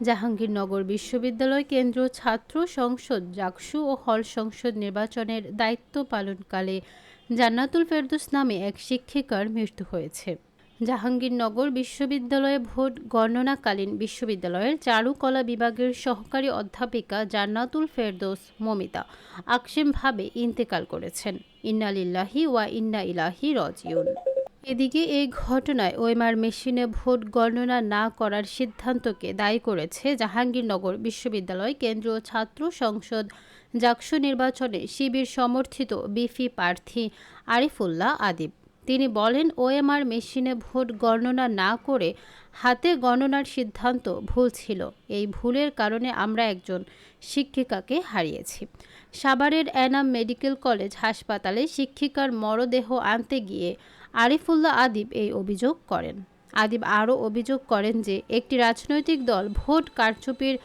জাহাঙ্গীরনগর বিশ্ববিদ্যালয় কেন্দ্র ছাত্র সংসদ জাকসু ও হল সংসদ নির্বাচনের দায়িত্ব পালনকালে জান্নাতুল ফেরদৌস নামে এক শিক্ষিকার মৃত্যু হয়েছে। জাহাঙ্গীরনগর বিশ্ববিদ্যালয়ে ভোট গণনাকালীন বিশ্ববিদ্যালয়ের চারুকলা বিভাগের সহকারী অধ্যাপিকা জান্নাতুল ফেরদৌস মমিতা আকসেমভাবে ইন্তেকাল করেছেন। ইন্নালিল্লাহি ওয়া ইন্না ইলাহি রজিউন। এদিকে এই ঘটনায় ওয়েমার মেশিনে ভোট গণনা না করার সিদ্ধান্তকে দায়ী করেছে জাহাঙ্গীরনগর বিশ্ববিদ্যালয় কেন্দ্রীয় ছাত্র সংসদ জাকসু নির্বাচনে শিবির সমর্থিত বিফি প্রার্থী আরিফুল্লাহ আদিব। তিনি বলেন, ওএমআর মেশিনে ভোট গণনা না করে হাতে গণনার সিদ্ধান্ত ভুল ছিল। এই ভুলের কারণে আমরা একজন শিক্ষিকাকে হারিয়েছি। সাভারের অ্যানাম মেডিকেল কলেজ হাসপাতালে শিক্ষিকার মরদেহ আনতে গিয়ে আরিফুল্লাহ আদিব এই অভিযোগ করেন। আদিব আরও অভিযোগ করেন যে, একটি রাজনৈতিক দল ভোট কারচুপির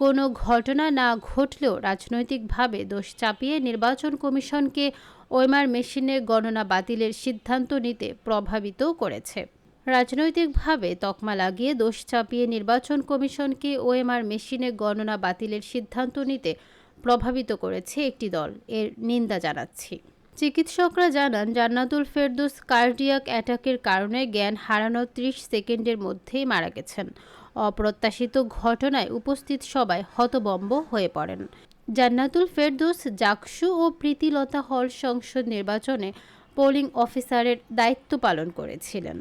কোনো ঘটনা না ঘটলেও রাজনৈতিকভাবে দোষ চাপিয়ে নির্বাচন কমিশনকে ওয়েমার মেশিনে গণনা বাতিলের সিদ্ধান্ত নিতে প্রভাবিত করেছে। রাজনৈতিকভাবে তকমা লাগিয়ে দোষ চাপিয়ে নির্বাচন কমিশনকে ওএমআর মেশিনে গণনা বাতিলের সিদ্ধান্ত নিতে প্রভাবিত করেছে একটি দল। এর নিন্দা জানাচ্ছি। চিকিৎসকরা জানান, জান্নাতুল ফেরদৌস কার্ডিয়াক অ্যাটাকের কারণে জ্ঞান হারানোর ত্রিশ সেকেন্ডের মধ্যেই মারা গেছেন। অপ্রত্যাশিত ঘটনায় উপস্থিত সবাই হতবম্ব হয়ে পড়েন। জান্নাতুল ফেরদৌস জাকসু ও প্রীতিলতা হল সংসদ নির্বাচনে পোলিং অফিসারের দায়িত্ব পালন করেছিলেন।